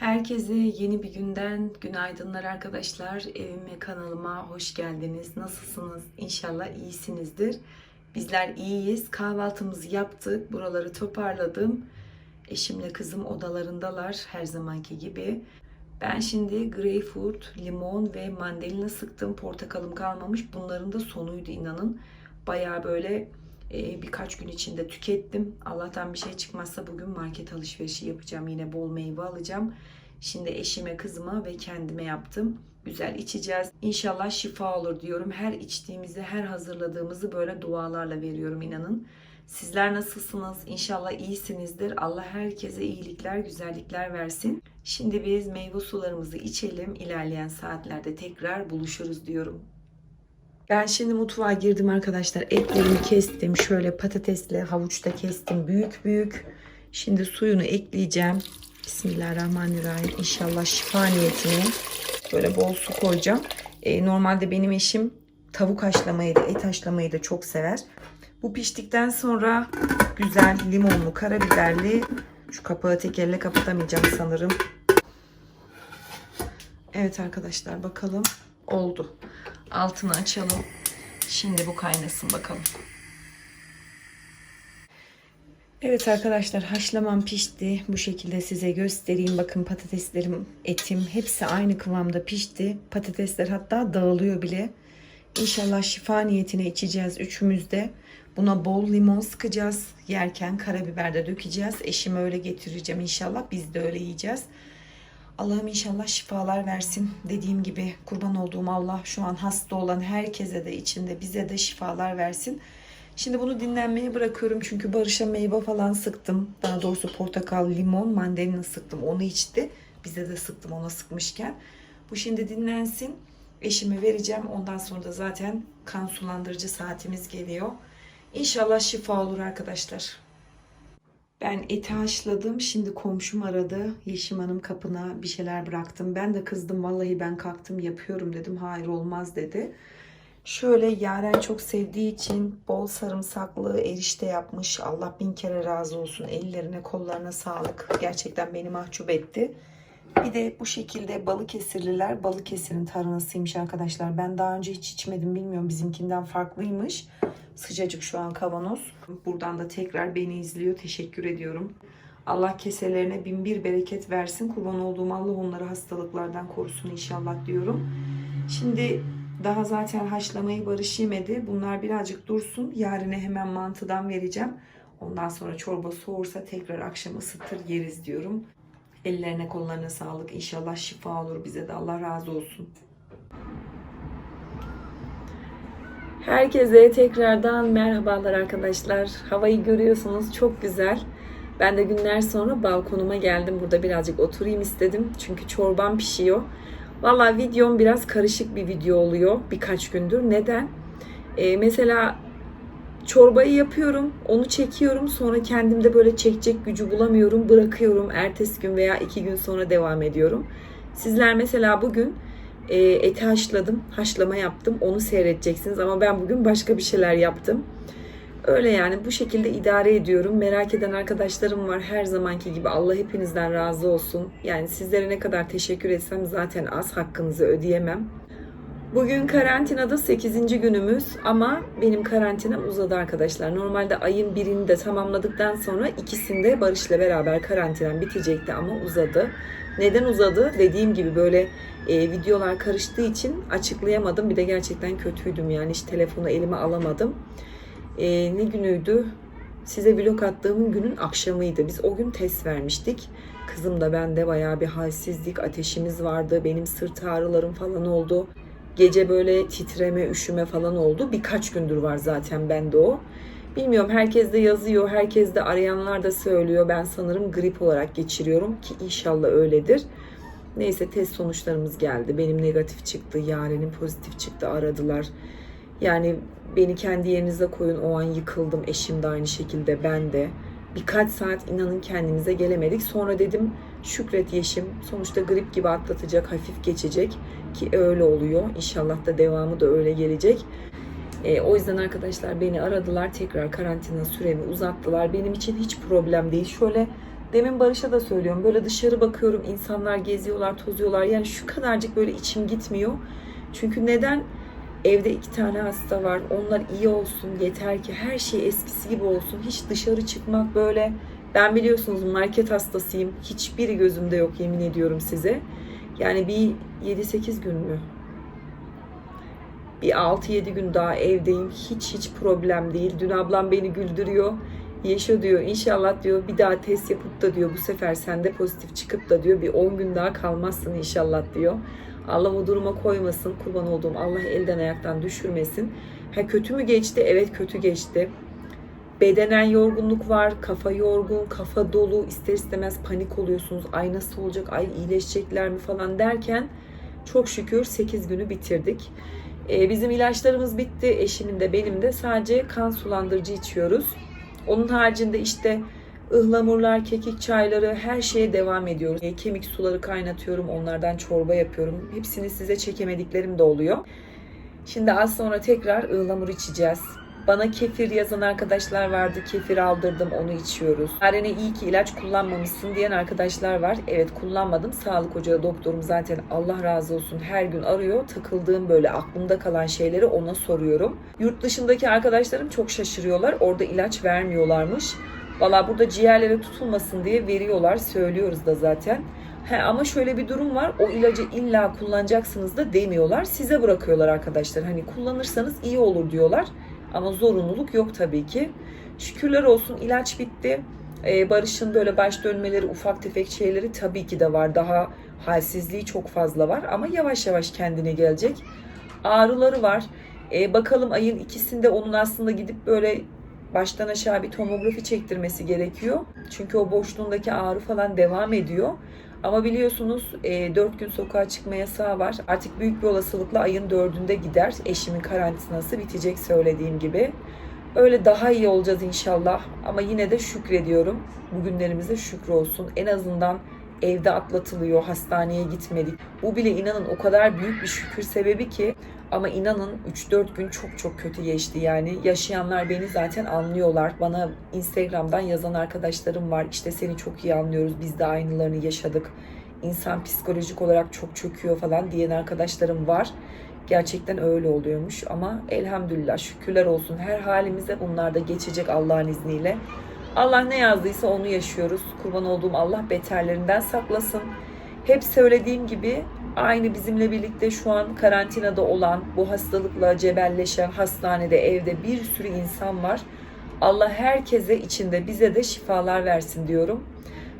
Herkese yeni bir günden günaydınlar arkadaşlar. Evime, kanalıma hoş geldiniz. Nasılsınız? İnşallah iyisinizdir. Bizler iyiyiz. Kahvaltımızı yaptık. Buraları toparladım. Eşimle kızım odalarındalar her zamanki gibi. Ben şimdi greyfurt, limon ve mandalina sıktım. Portakalım kalmamış. Bunların da sonuydu inanın. Bayağı böyle e, birkaç gün içinde tükettim. Allah'tan bir şey çıkmazsa bugün market alışverişi yapacağım. Yine bol meyve alacağım. Şimdi eşime, kızıma ve kendime yaptım. Güzel içeceğiz. İnşallah şifa olur diyorum. Her içtiğimizi, her hazırladığımızı böyle dualarla veriyorum inanın. Sizler nasılsınız? İnşallah iyisinizdir. Allah herkese iyilikler, güzellikler versin. Şimdi biz meyve sularımızı içelim. İlerleyen saatlerde tekrar buluşuruz diyorum. Ben şimdi mutfağa girdim arkadaşlar. Etlerimi kestim. Şöyle patatesle havuçta kestim. Büyük büyük. Şimdi suyunu ekleyeceğim. Bismillahirrahmanirrahim. İnşallah şifa niyetine böyle bol su koyacağım. Ee, normalde benim eşim tavuk haşlamayı da et haşlamayı da çok sever. Bu piştikten sonra güzel limonlu karabiberli şu kapağı tek elle kapatamayacağım sanırım. Evet arkadaşlar bakalım oldu. Altını açalım. Şimdi bu kaynasın bakalım. Evet arkadaşlar haşlamam pişti. Bu şekilde size göstereyim. Bakın patateslerim, etim hepsi aynı kıvamda pişti. Patatesler hatta dağılıyor bile. İnşallah şifa niyetine içeceğiz üçümüz de. Buna bol limon sıkacağız. Yerken karabiber de dökeceğiz. Eşime öyle getireceğim inşallah. Biz de öyle yiyeceğiz. Allah'ım inşallah şifalar versin. Dediğim gibi kurban olduğum Allah şu an hasta olan herkese de içinde bize de şifalar versin. Şimdi bunu dinlenmeye bırakıyorum çünkü Barış'a meyve falan sıktım. Daha doğrusu portakal, limon, mandalina sıktım. Onu içti. Bize de sıktım ona sıkmışken. Bu şimdi dinlensin. Eşime vereceğim. Ondan sonra da zaten kan sulandırıcı saatimiz geliyor. İnşallah şifa olur arkadaşlar. Ben eti haşladım. Şimdi komşum aradı. Yeşim Hanım kapına bir şeyler bıraktım. Ben de kızdım. Vallahi ben kalktım yapıyorum dedim. Hayır olmaz dedi. Şöyle Yaren çok sevdiği için bol sarımsaklı erişte yapmış. Allah bin kere razı olsun. Ellerine kollarına sağlık. Gerçekten beni mahcup etti. Bir de bu şekilde Balıkesirliler Balıkesir'in tarhanasıymış arkadaşlar. Ben daha önce hiç içmedim bilmiyorum. Bizimkinden farklıymış. Sıcacık şu an kavanoz. Buradan da tekrar beni izliyor. Teşekkür ediyorum. Allah keselerine bin bir bereket versin. Kurban olduğum Allah onları hastalıklardan korusun inşallah diyorum. Şimdi daha zaten haşlamayı Barış yemedi. Bunlar birazcık dursun. Yarına hemen mantıdan vereceğim. Ondan sonra çorba soğursa tekrar akşam ısıtır yeriz diyorum. Ellerine kollarına sağlık. İnşallah şifa olur bize de. Allah razı olsun. Herkese tekrardan merhabalar arkadaşlar. Havayı görüyorsunuz çok güzel. Ben de günler sonra balkonuma geldim. Burada birazcık oturayım istedim. Çünkü çorbam pişiyor. Valla videom biraz karışık bir video oluyor birkaç gündür. Neden? Ee, mesela çorbayı yapıyorum, onu çekiyorum. Sonra kendimde böyle çekecek gücü bulamıyorum. Bırakıyorum. Ertesi gün veya iki gün sonra devam ediyorum. Sizler mesela bugün e, eti haşladım, haşlama yaptım. Onu seyredeceksiniz ama ben bugün başka bir şeyler yaptım. Öyle yani bu şekilde idare ediyorum. Merak eden arkadaşlarım var her zamanki gibi. Allah hepinizden razı olsun. Yani sizlere ne kadar teşekkür etsem zaten az hakkınızı ödeyemem. Bugün karantinada 8. günümüz ama benim karantinam uzadı arkadaşlar. Normalde ayın birini de tamamladıktan sonra ikisinde Barış'la beraber karantinam bitecekti ama uzadı. Neden uzadı? Dediğim gibi böyle e, videolar karıştığı için açıklayamadım. Bir de gerçekten kötüydüm yani hiç telefonu elime alamadım. E, ne günüydü? Size vlog attığım günün akşamıydı. Biz o gün test vermiştik. Kızım da ben de bayağı bir halsizlik, ateşimiz vardı. Benim sırt ağrılarım falan oldu. Gece böyle titreme, üşüme falan oldu. Birkaç gündür var zaten bende o. Bilmiyorum herkes de yazıyor, herkes de arayanlar da söylüyor. Ben sanırım grip olarak geçiriyorum ki inşallah öyledir. Neyse test sonuçlarımız geldi. Benim negatif çıktı, Yaren'in pozitif çıktı aradılar. Yani beni kendi yerinize koyun o an yıkıldım. Eşim de aynı şekilde ben de. Birkaç saat inanın kendimize gelemedik. Sonra dedim şükret Yeşim. Sonuçta grip gibi atlatacak, hafif geçecek ki öyle oluyor. İnşallah da devamı da öyle gelecek. E, o yüzden arkadaşlar beni aradılar. Tekrar karantina süremi uzattılar. Benim için hiç problem değil. Şöyle Demin Barış'a da söylüyorum. Böyle dışarı bakıyorum. insanlar geziyorlar, tozuyorlar. Yani şu kadarcık böyle içim gitmiyor. Çünkü neden? Evde iki tane hasta var. Onlar iyi olsun. Yeter ki her şey eskisi gibi olsun. Hiç dışarı çıkmak böyle. Ben biliyorsunuz market hastasıyım. Hiçbiri gözümde yok yemin ediyorum size. Yani bir 7-8 gün mü? Bir 6-7 gün daha evdeyim. Hiç hiç problem değil. Dün ablam beni güldürüyor. Yeşo diyor inşallah diyor bir daha test yapıp da diyor bu sefer sende pozitif çıkıp da diyor bir 10 gün daha kalmazsın inşallah diyor. Allah o duruma koymasın. Kurban olduğum Allah elden ayaktan düşürmesin. Ha kötü mü geçti? Evet kötü geçti. Bedenen yorgunluk var, kafa yorgun, kafa dolu, ister istemez panik oluyorsunuz. Ay nasıl olacak, ay iyileşecekler mi falan derken çok şükür 8 günü bitirdik. Ee, bizim ilaçlarımız bitti, eşimin de benim de sadece kan sulandırıcı içiyoruz. Onun haricinde işte ıhlamurlar, kekik çayları her şeye devam ediyoruz. E, Kemik suları kaynatıyorum, onlardan çorba yapıyorum. Hepsini size çekemediklerim de oluyor. Şimdi az sonra tekrar ıhlamur içeceğiz. Bana kefir yazan arkadaşlar vardı. Kefir aldırdım onu içiyoruz. Arene iyi ki ilaç kullanmamışsın diyen arkadaşlar var. Evet kullanmadım. Sağlık ocağı doktorum zaten Allah razı olsun her gün arıyor. Takıldığım böyle aklımda kalan şeyleri ona soruyorum. Yurt dışındaki arkadaşlarım çok şaşırıyorlar. Orada ilaç vermiyorlarmış. Valla burada ciğerlere tutulmasın diye veriyorlar. Söylüyoruz da zaten. He, ama şöyle bir durum var. O ilacı illa kullanacaksınız da demiyorlar. Size bırakıyorlar arkadaşlar. Hani kullanırsanız iyi olur diyorlar. Ama zorunluluk yok tabii ki. Şükürler olsun ilaç bitti. Ee, Barış'ın böyle baş dönmeleri, ufak tefek şeyleri tabii ki de var. Daha halsizliği çok fazla var ama yavaş yavaş kendine gelecek. Ağrıları var. Ee, bakalım ayın ikisinde onun aslında gidip böyle baştan aşağı bir tomografi çektirmesi gerekiyor. Çünkü o boşluğundaki ağrı falan devam ediyor. Ama biliyorsunuz e, 4 gün sokağa çıkma yasağı var. Artık büyük bir olasılıkla ayın 4'ünde gider. Eşimin karantinası bitecek söylediğim gibi. Öyle daha iyi olacağız inşallah. Ama yine de şükrediyorum. Bugünlerimize şükür olsun. En azından evde atlatılıyor, hastaneye gitmedik. Bu bile inanın o kadar büyük bir şükür sebebi ki ama inanın 3-4 gün çok çok kötü geçti yani. Yaşayanlar beni zaten anlıyorlar. Bana Instagram'dan yazan arkadaşlarım var. İşte seni çok iyi anlıyoruz. Biz de aynılarını yaşadık. İnsan psikolojik olarak çok çöküyor falan diyen arkadaşlarım var. Gerçekten öyle oluyormuş ama elhamdülillah şükürler olsun her halimize bunlar da geçecek Allah'ın izniyle. Allah ne yazdıysa onu yaşıyoruz. Kurban olduğum Allah beterlerinden saklasın. Hep söylediğim gibi aynı bizimle birlikte şu an karantinada olan, bu hastalıkla cebelleşen hastanede, evde bir sürü insan var. Allah herkese içinde bize de şifalar versin diyorum.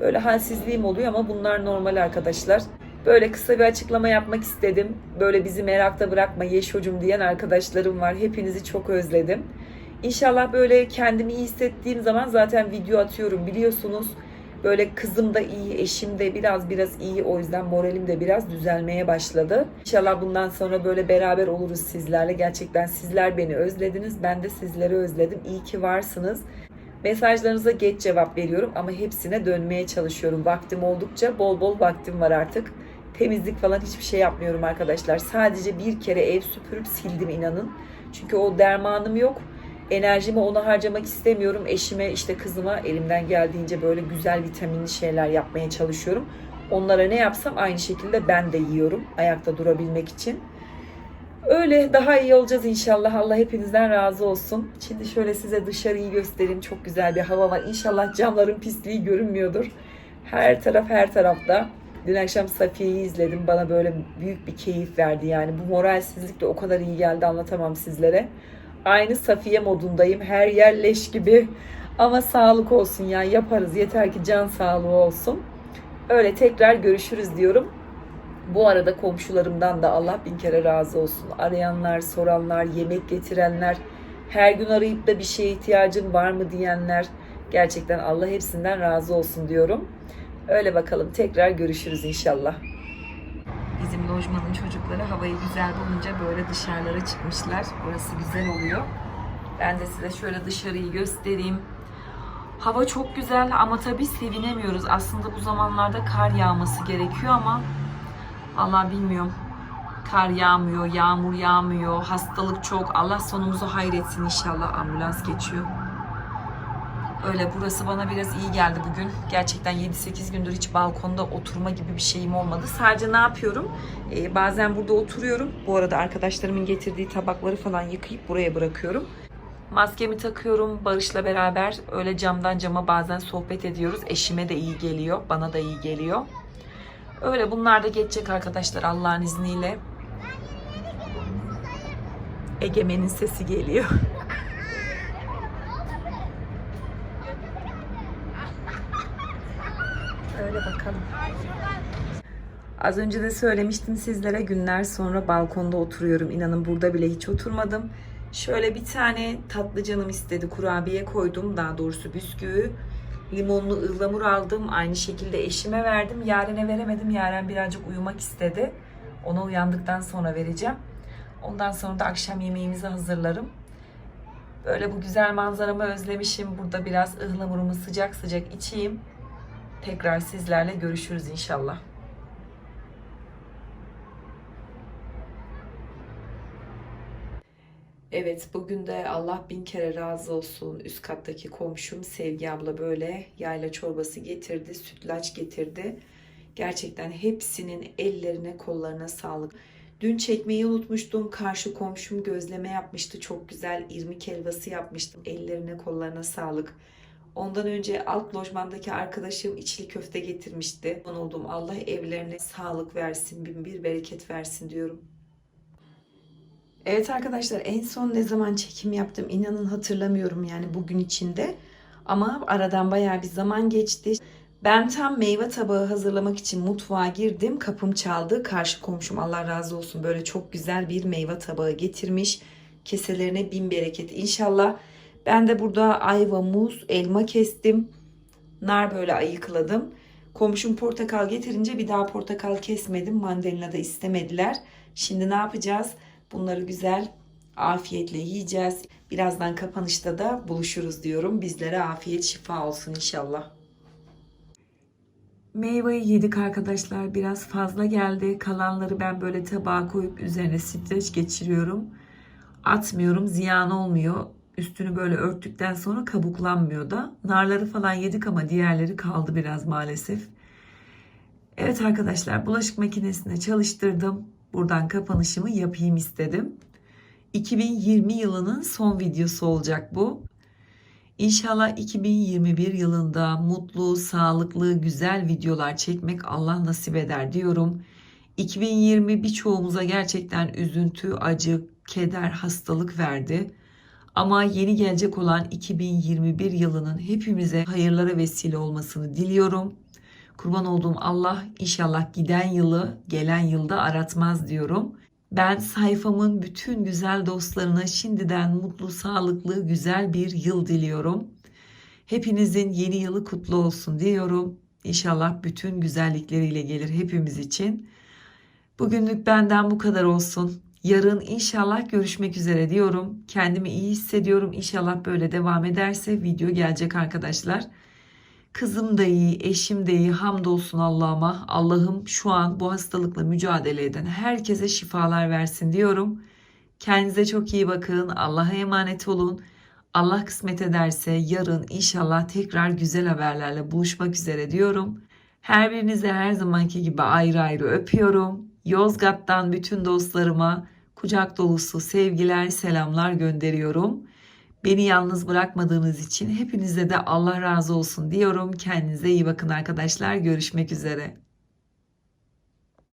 Böyle halsizliğim oluyor ama bunlar normal arkadaşlar. Böyle kısa bir açıklama yapmak istedim. Böyle bizi merakta bırakma Yeşocum diyen arkadaşlarım var. Hepinizi çok özledim. İnşallah böyle kendimi iyi hissettiğim zaman zaten video atıyorum biliyorsunuz. Böyle kızım da iyi, eşim de biraz biraz iyi. O yüzden moralim de biraz düzelmeye başladı. İnşallah bundan sonra böyle beraber oluruz sizlerle. Gerçekten sizler beni özlediniz. Ben de sizleri özledim. İyi ki varsınız. Mesajlarınıza geç cevap veriyorum ama hepsine dönmeye çalışıyorum. Vaktim oldukça bol bol vaktim var artık. Temizlik falan hiçbir şey yapmıyorum arkadaşlar. Sadece bir kere ev süpürüp sildim inanın. Çünkü o dermanım yok enerjimi ona harcamak istemiyorum. Eşime işte kızıma elimden geldiğince böyle güzel vitaminli şeyler yapmaya çalışıyorum. Onlara ne yapsam aynı şekilde ben de yiyorum ayakta durabilmek için. Öyle daha iyi olacağız inşallah. Allah hepinizden razı olsun. Şimdi şöyle size dışarıyı göstereyim. Çok güzel bir hava var. İnşallah camların pisliği görünmüyordur. Her taraf her tarafta. Dün akşam Safiye'yi izledim. Bana böyle büyük bir keyif verdi yani. Bu moralsizlik de o kadar iyi geldi anlatamam sizlere aynı Safiye modundayım. Her yer leş gibi. Ama sağlık olsun ya yaparız. Yeter ki can sağlığı olsun. Öyle tekrar görüşürüz diyorum. Bu arada komşularımdan da Allah bin kere razı olsun. Arayanlar, soranlar, yemek getirenler, her gün arayıp da bir şeye ihtiyacın var mı diyenler. Gerçekten Allah hepsinden razı olsun diyorum. Öyle bakalım tekrar görüşürüz inşallah. Bizim lojmanın çocukları havayı güzel bulunca böyle dışarılara çıkmışlar. Orası güzel oluyor. Ben de size şöyle dışarıyı göstereyim. Hava çok güzel ama tabii sevinemiyoruz. Aslında bu zamanlarda kar yağması gerekiyor ama Allah bilmiyorum. Kar yağmıyor, yağmur yağmıyor, hastalık çok. Allah sonumuzu hayretsin inşallah. Ambulans geçiyor. Öyle burası bana biraz iyi geldi bugün. Gerçekten 7-8 gündür hiç balkonda oturma gibi bir şeyim olmadı. Sadece ne yapıyorum? Ee, bazen burada oturuyorum. Bu arada arkadaşlarımın getirdiği tabakları falan yıkayıp buraya bırakıyorum. Maskemi takıyorum Barış'la beraber. Öyle camdan cama bazen sohbet ediyoruz. Eşime de iyi geliyor. Bana da iyi geliyor. Öyle bunlar da geçecek arkadaşlar Allah'ın izniyle. Egemen'in sesi geliyor. Öyle bakalım. Az önce de söylemiştim sizlere günler sonra balkonda oturuyorum. İnanın burada bile hiç oturmadım. Şöyle bir tane tatlı canım istedi. Kurabiye koydum. Daha doğrusu bisküvi. Limonlu ıhlamur aldım. Aynı şekilde eşime verdim. Yaren'e veremedim. Yaren birazcık uyumak istedi. Ona uyandıktan sonra vereceğim. Ondan sonra da akşam yemeğimizi hazırlarım. Böyle bu güzel manzaramı özlemişim. Burada biraz ıhlamurumu sıcak sıcak içeyim. Tekrar sizlerle görüşürüz inşallah. Evet bugün de Allah bin kere razı olsun. Üst kattaki komşum Sevgi abla böyle yayla çorbası getirdi, sütlaç getirdi. Gerçekten hepsinin ellerine kollarına sağlık. Dün çekmeyi unutmuştum. Karşı komşum gözleme yapmıştı. Çok güzel irmik helvası yapmıştım. Ellerine kollarına sağlık. Ondan önce alt lojmandaki arkadaşım içli köfte getirmişti. Aman oldum Allah evlerine sağlık versin, bin bir bereket versin diyorum. Evet arkadaşlar en son ne zaman çekim yaptım inanın hatırlamıyorum yani bugün içinde. Ama aradan bayağı bir zaman geçti. Ben tam meyve tabağı hazırlamak için mutfağa girdim. Kapım çaldı. Karşı komşum Allah razı olsun böyle çok güzel bir meyve tabağı getirmiş. Keselerine bin bereket inşallah. Ben de burada ayva, muz, elma kestim. Nar böyle ayıkladım. Komşum portakal getirince bir daha portakal kesmedim. Mandalina da istemediler. Şimdi ne yapacağız? Bunları güzel afiyetle yiyeceğiz. Birazdan kapanışta da buluşuruz diyorum. Bizlere afiyet şifa olsun inşallah. Meyveyi yedik arkadaşlar. Biraz fazla geldi. Kalanları ben böyle tabağa koyup üzerine streç geçiriyorum. Atmıyorum. Ziyan olmuyor. Üstünü böyle örttükten sonra kabuklanmıyor da. Narları falan yedik ama diğerleri kaldı biraz maalesef. Evet arkadaşlar bulaşık makinesine çalıştırdım. Buradan kapanışımı yapayım istedim. 2020 yılının son videosu olacak bu. İnşallah 2021 yılında mutlu, sağlıklı, güzel videolar çekmek Allah nasip eder diyorum. 2020 birçoğumuza gerçekten üzüntü, acı, keder, hastalık verdi. Ama yeni gelecek olan 2021 yılının hepimize hayırlara vesile olmasını diliyorum. Kurban olduğum Allah inşallah giden yılı gelen yılda aratmaz diyorum. Ben sayfamın bütün güzel dostlarına şimdiden mutlu, sağlıklı, güzel bir yıl diliyorum. Hepinizin yeni yılı kutlu olsun diyorum. İnşallah bütün güzellikleriyle gelir hepimiz için. Bugünlük benden bu kadar olsun. Yarın inşallah görüşmek üzere diyorum. Kendimi iyi hissediyorum. İnşallah böyle devam ederse video gelecek arkadaşlar. Kızım da iyi, eşim de iyi. Hamdolsun Allah'ıma. Allah'ım şu an bu hastalıkla mücadele eden herkese şifalar versin diyorum. Kendinize çok iyi bakın. Allah'a emanet olun. Allah kısmet ederse yarın inşallah tekrar güzel haberlerle buluşmak üzere diyorum. Her birinize her zamanki gibi ayrı ayrı öpüyorum. Yozgat'tan bütün dostlarıma kucak dolusu sevgiler, selamlar gönderiyorum. Beni yalnız bırakmadığınız için hepinize de Allah razı olsun diyorum. Kendinize iyi bakın arkadaşlar. Görüşmek üzere.